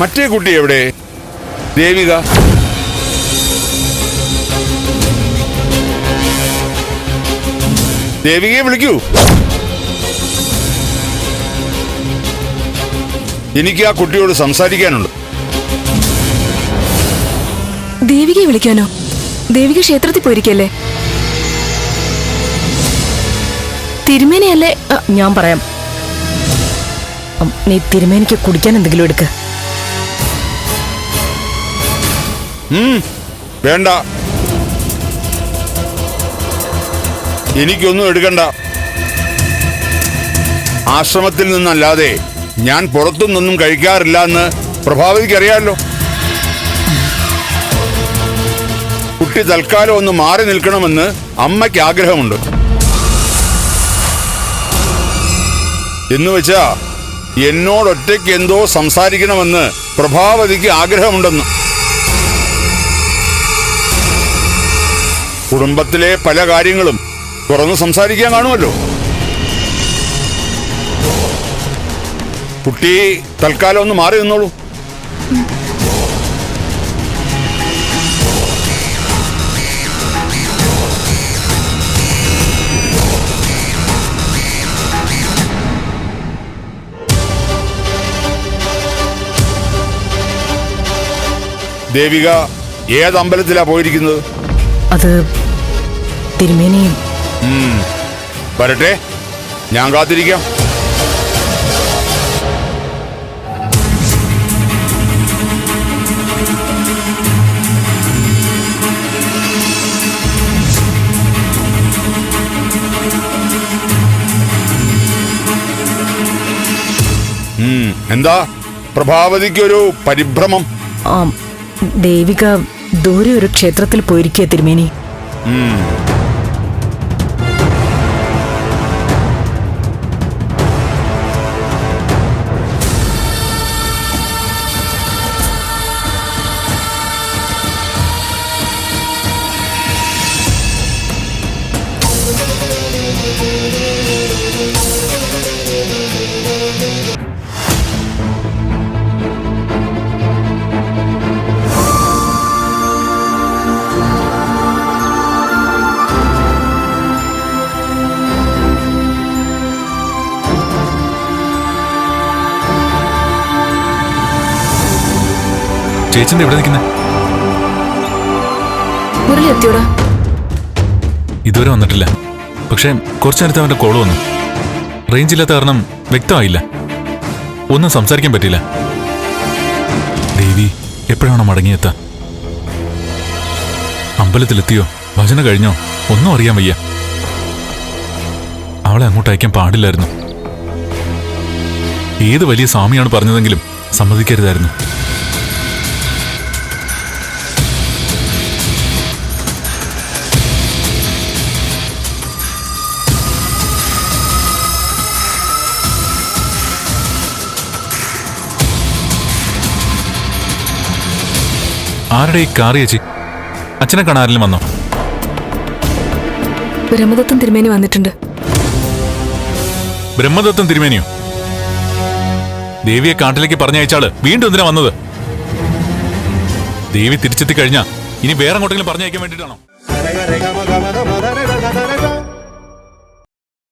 മറ്റേ കുട്ടി എവിടെ? ദേവിക. ദേവികയെ വിളിക്കൂ. എനിക്ക് ആ കുട്ടിയോട് സംസാരിക്കാനുണ്ട്. ദേവികയെ വിളിക്കാനോ? ദേവിക ക്ഷേത്രത്തിൽ പോയിരിക്കല്ലേ? തിരുമേനയല്ലേ? ഞാൻ പറയാം. നീ തിരുമേനിക്ക് കുടിക്കാൻ എന്തെങ്കിലും എടുക്ക്. വേണ്ട. എനിക്കൊന്നും എടുക്കണ്ട. ആശ്രമത്തിൽ നിന്നല്ലാതെ ഞാൻ പുറത്തു നിന്നും കഴിക്കാറില്ല എന്ന് പ്രഭാവതിക്ക് അറിയാമല്ലോ കുട്ടി തൽക്കാലം ഒന്ന് മാറി നിൽക്കണമെന്ന് അമ്മയ്ക്ക് ആഗ്രഹമുണ്ട്. എന്ന് വെച്ചാ എന്നോടൊറ്റയ്ക്ക് എന്തോ സംസാരിക്കണമെന്ന് പ്രഭാവതിക്ക് ആഗ്രഹമുണ്ടെന്ന്. കുടുംബത്തിലെ പല കാര്യങ്ങളും തുറന്ന് സംസാരിക്കാൻ കാണുമല്ലോ. കുട്ടി തൽക്കാലം ഒന്ന് മാറി നിന്നോളൂ. ദേവിക ഏത് അമ്പലത്തിലാ പോയിരിക്കുന്നത്? അത് തിരുമേനിയും. വരട്ടെ. ഞാൻ കാത്തിരിക്കാം. എന്താ? പ്രഭാവതിക്കൊരു പരിഭ്രമം. ആ ദേവിക ദൂരെ ഒരു ക്ഷേത്രത്തിൽ പോയിരിക്കുക തിരുമേനി. ചേച്ചിന്റെ ഇവിടെ നിൽക്കുന്നേ? മുരളി എത്തിയോടാ ഇതുവരെ വന്നിട്ടില്ല. പക്ഷേ കുറച്ചു നേരത്തെ അവന്റെ കോൾ വന്നു. റേഞ്ച് ഇല്ലാത്ത കാരണം വ്യക്തമായില്ല. ഒന്നും സംസാരിക്കാൻ പറ്റില്ല ദേവി എപ്പോഴാണോ മടങ്ങിയെത്താ? അമ്പലത്തിലെത്തിയോ? ഭജന കഴിഞ്ഞോ? ഒന്നും അറിയാൻ വയ്യ. അവളെ അങ്ങോട്ട് അയക്കാൻ പാടില്ലായിരുന്നു. ഏത് വലിയ സ്വാമിയാണ് പറഞ്ഞതെങ്കിലും സമ്മതിക്കരുതായിരുന്നു. ആരുടെ ഈ കാർ ചേച്ചി? അച്ഛനെ കാണാറിലും വന്നോ? ബ്രഹ്മദത്തം തിരുമേനി വന്നിട്ടുണ്ട്. ബ്രഹ്മദത്തം തിരുമേനിയോ? ദേവിയെ കാട്ടിലേക്ക് പറഞ്ഞയച്ചാൾ വീണ്ടും എന്തിനാ വന്നത്? ദേവി തിരിച്ചെത്തി കഴിഞ്ഞാ ഇനി വേറെ അങ്ങോട്ടെങ്കിലും പറഞ്ഞയക്കാൻ വേണ്ടിയിട്ടാണോ? rega,